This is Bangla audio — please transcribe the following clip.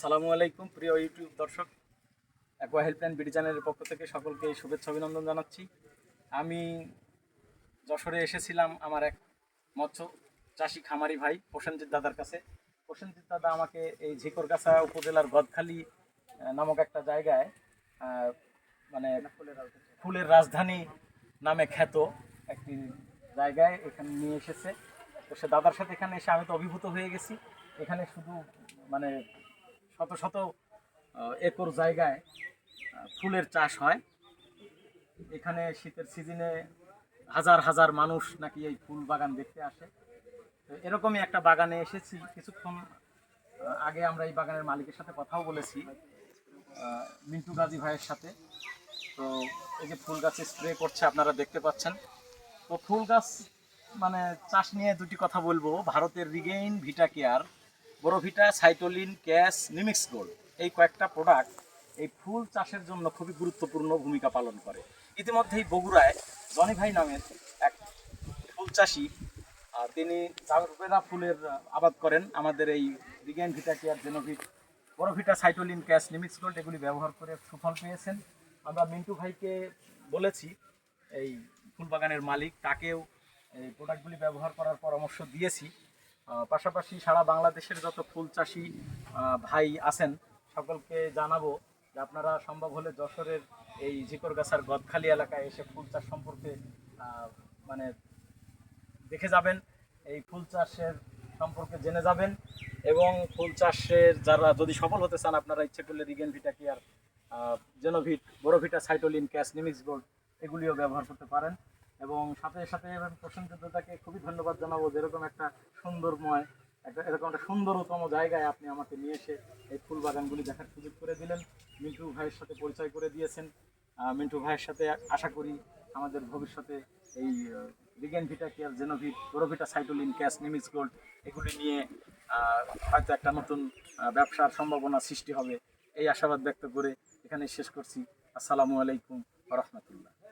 আসসালামু আলাইকুম, প্রিয় ইউটিউব দর্শক। অ্যাকোয়া হেল্পলাইন বিডি চ্যানেলের পক্ষ থেকে সকলকে শুভেচ্ছা, অভিনন্দন জানাচ্ছি। আমি যশোরে এসেছিলাম আমার এক মৎস্য চাষি খামারি ভাই, প্রসেনজিৎ দাদার কাছে। প্রসেনজিৎ দাদা আমাকে এই ঝিকরগাছা উপজেলার গদখালি নামক একটা জায়গায় মানে ফুলের রাজধানী নামে খ্যাত একটি জায়গায় এখানে নিয়ে এসেছে। তো সে দাদার সাথে এখানে এসে আমি তো অভিভূত হয়ে গেছি। এখানে শুধু মানে শত শত একর জায়গায় ফুলের চাষ হয়। এখানে শীতের সিজনে হাজার হাজার মানুষ নাকি এই ফুল বাগান দেখতে আসে। তো এরকমই একটা বাগানে এসেছি। কিছুক্ষণ আগে আমরা এই বাগানের মালিকের সাথে কথাও বলেছি মিন্টু গাজী ভাইয়ের সাথে। তো এই যে ফুল গাছে স্প্রে করছে, আপনারা দেখতে পাচ্ছেন। তো ফুল গাছ মানে চাষ নিয়ে দুটি কথা বলব। ভারতের রিগেইন ভিটা কেয়ার বড়ভিটা সাইটোলিন ক্যাশ নিমিক্স গোল্ড এই কয়েকটা প্রোডাক্ট এই ফুল চাষের জন্য খুবই গুরুত্বপূর্ণ ভূমিকা পালন করে। ইতিমধ্যেই বগুড়ায় জনি ভাই নামের এক ফুল চাষি তিনি জারবেরা ফুলের আবাদ করেন। আমাদের এই রিগেইন ভিটা কেয়ার জেনোভিট বড়ভিটা সাইটোলিন ক্যাশ নিমিক্স গোল্ড এগুলি ব্যবহার করে সুফল পেয়েছেন। আমরা মিন্টু ভাইকে বলেছি, এই ফুল বাগানের মালিক, তাকেও এই প্রোডাক্টগুলি ব্যবহার করার পরামর্শ দিয়েছি। পাশাপাশি সারা বাংলাদেশের যত ফুল চাষি ভাই আছেন, সকলকে জানাব যে আপনারা সম্ভব হলে যশোরের এই ঝিকরগাছার গদখালি এলাকায় এসে ফুল চাষ সম্পর্কে মানে দেখে যাবেন। এই ফুল চাষের সম্পর্কে জেনে যাবেন এবং ফুল চাষের যারা যদি সফল হতে চান, আপনারা ইচ্ছে করলে রিগেন ভিটা কেয়ার জেনোভিট বড়ভিটা সাইটোলিন ক্যাশ নিমিক্স গোল্ড এগুলিও ব্যবহার করতে পারেন। এবং সাথে সাথে প্রসেনজিতাকে খুবই ধন্যবাদ জানাব যেরকম একটা সুন্দরময়, একটা এরকম একটা সুন্দরতম জায়গায় আপনি আমাকে নিয়ে এসে এই ফুল বাগানগুলি দেখার সুযোগ করে দিলেন। মিন্টু ভাইয়ের সাথে পরিচয় করে দিয়েছেন। মিন্টু ভাইয়ের সাথে আশা করি আমাদের ভবিষ্যতে এই রিগেন ভিটা কেয়ার জেনোভিট বড়ভিটা সাইটোলিন ক্যাশ নিমিক্স গোল্ড এগুলি নিয়ে হয়তো একটা নতুন ব্যবসার সম্ভাবনা সৃষ্টি হবে। এই আশাবাদ ব্যক্ত করে এখানে শেষ করছি। আসসালামু আলাইকুম রহমতুল্লাহ।